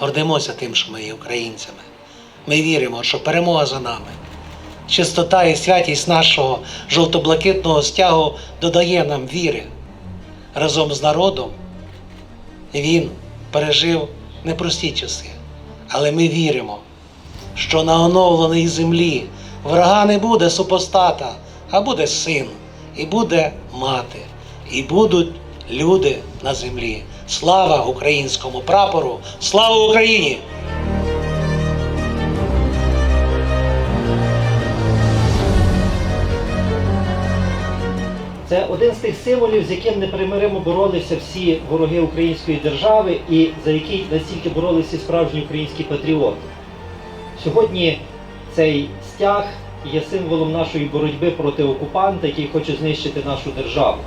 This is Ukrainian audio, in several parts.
гордимося тим, що ми є українцями. Ми віримо, що перемога за нами. Чистота і святість нашого жовто-блакитного стягу додає нам віри. Разом з народом він пережив непрості часи. Але ми віримо, що на оновленій землі врага не буде супостата, а буде син, і буде мати, і будуть люди на землі. Слава українському прапору! Слава Україні! Це один з тих символів, з яким непримиримо боролися всі вороги української держави і за який настільки боролися справжні українські патріоти. Сьогодні цей стяг є символом нашої боротьби проти окупанта, який хоче знищити нашу державу.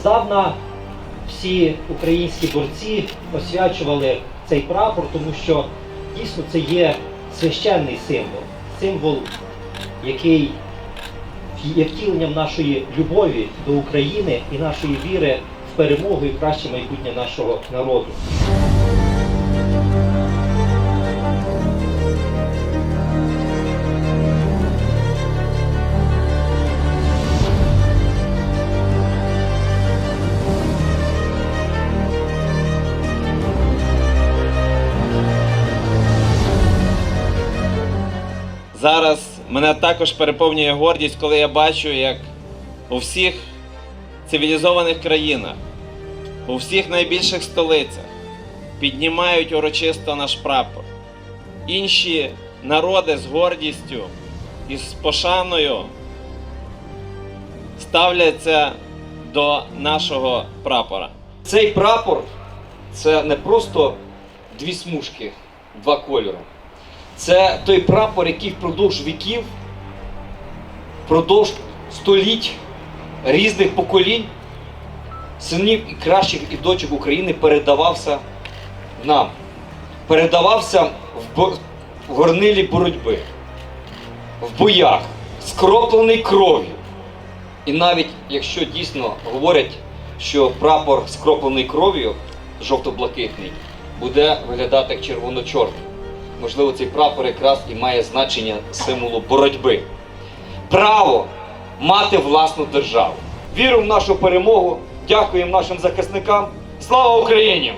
Здавна всі українські борці освячували цей прапор, тому що дійсно це є священний символ, символ, який є втіленням нашої любові до України і нашої віри в перемогу і краще майбутнє нашого народу. Зараз мене також переповнює гордість, коли я бачу, як у всіх цивілізованих країнах, у всіх найбільших столицях піднімають урочисто наш прапор. Інші народи з гордістю і з пошаною ставляться до нашого прапора. Цей прапор це не просто дві смужки, два кольори. Це той прапор, який впродовж віків, впродовж століть різних поколінь, синів і кращих і дочок України передавався нам. Передавався в, бо- в горнилі боротьби, в боях, скроплений кров'ю. І навіть якщо дійсно говорять, що прапор скроплений кров'ю, жовто-блакитний, буде виглядати як червоно-чорний. Можливо, цей прапор якраз і має значення символу боротьби. Право мати власну державу. Віру в нашу перемогу. Дякуємо нашим захисникам. Слава Україні!